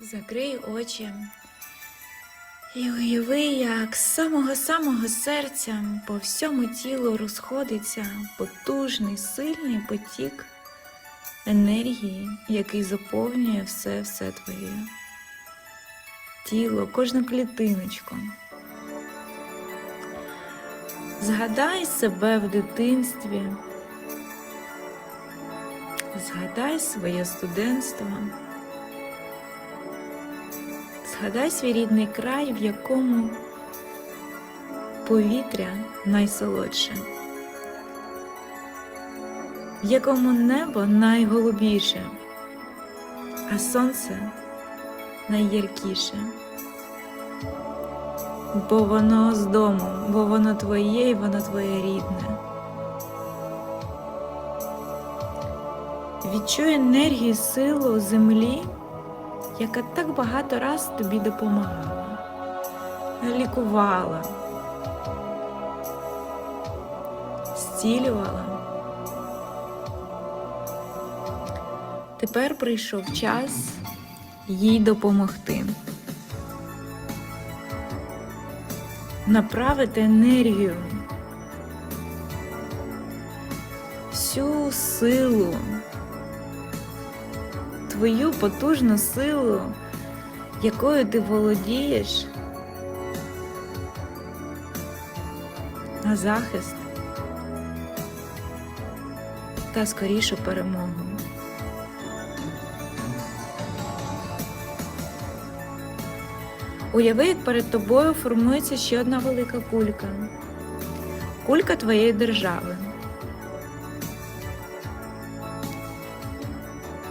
Закрий очі і уяви, як з самого-самого серця по всьому тілу розходиться потужний, сильний потік енергії, який заповнює все-все твоє тіло, кожну клітиночку. Згадай себе в дитинстві, згадай своє студентство. Згадай свій рідний край, в якому повітря найсолодше, в якому небо найголубіше, а сонце найяркіше. Бо воно з дому, бо воно твоє і воно твоє рідне. Відчуй енергію, силу землі яка так багато раз тобі допомагала, лікувала, зцілювала. Тепер прийшов час їй допомогти. Направити енергію, всю силу твою потужну силу, якою ти володієш, на захист та скорішу перемогу. Уяви, як перед тобою формується ще одна велика кулька. Кулька твоєї держави.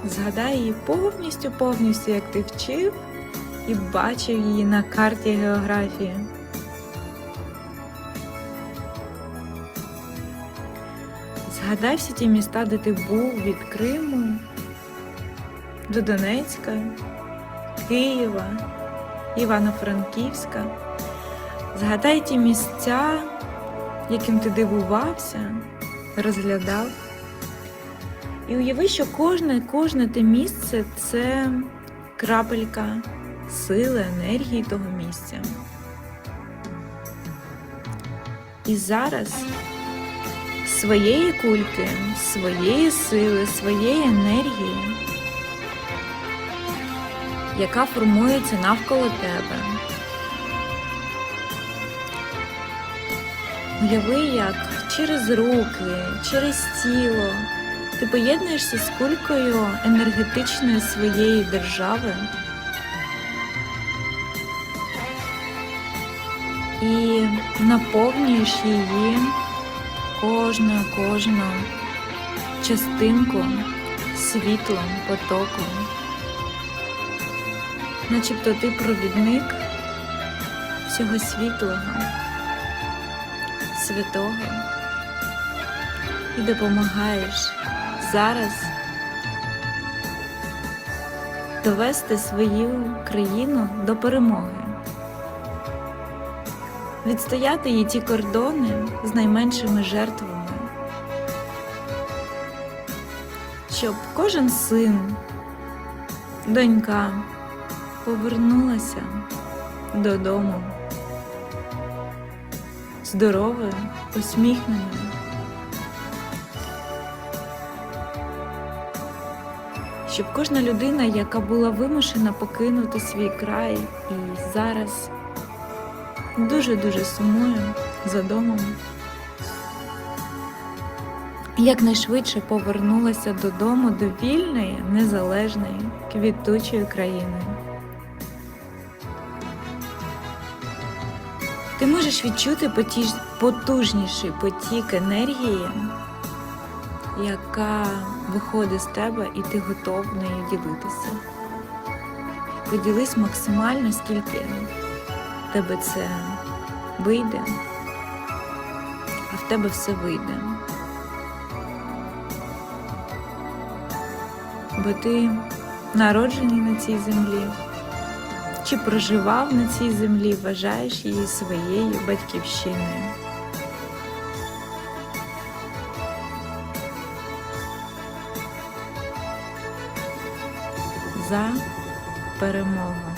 Згадай її повністю, повністю, як ти вчив і бачив її на карті географії. Згадай всі ті міста, де ти був від Криму до Донецька, Києва, Івано-Франківська. Згадай ті місця, яким ти дивувався, розглядав. І уяви, що кожне, кожне те місце це крапелька сили, енергії того місця. І зараз своєї кульки, своєї сили, своєї енергії, яка формується навколо тебе. Уяви, як через руки, через тіло ти поєднуєшся з кулькою енергетичної своєї держави. І наповнюєш її кожну, кожну частинку світлом, потоком, начебто ти провідник всього світлого, святого. І допомагаєш зараз довести свою країну до перемоги, відстояти її ті кордони з найменшими жертвами, щоб кожен син, донька повернулася додому. Здоровою, усміхненою. Щоб кожна людина, яка була вимушена покинути свій край і зараз дуже-дуже сумує за домом, якнайшвидше повернулася додому до вільної, незалежної, квітучої країни. Ти можеш відчути потіж- потужніший потік енергії, яка виходить з тебе і ти готов нею ділитися. Поділись максимально, скільки тебе це вийде, а в тебе все вийде. Бо ти народжений на цій землі, чи проживав на цій землі, вважаєш її своєю батьківщиною. За перемогу.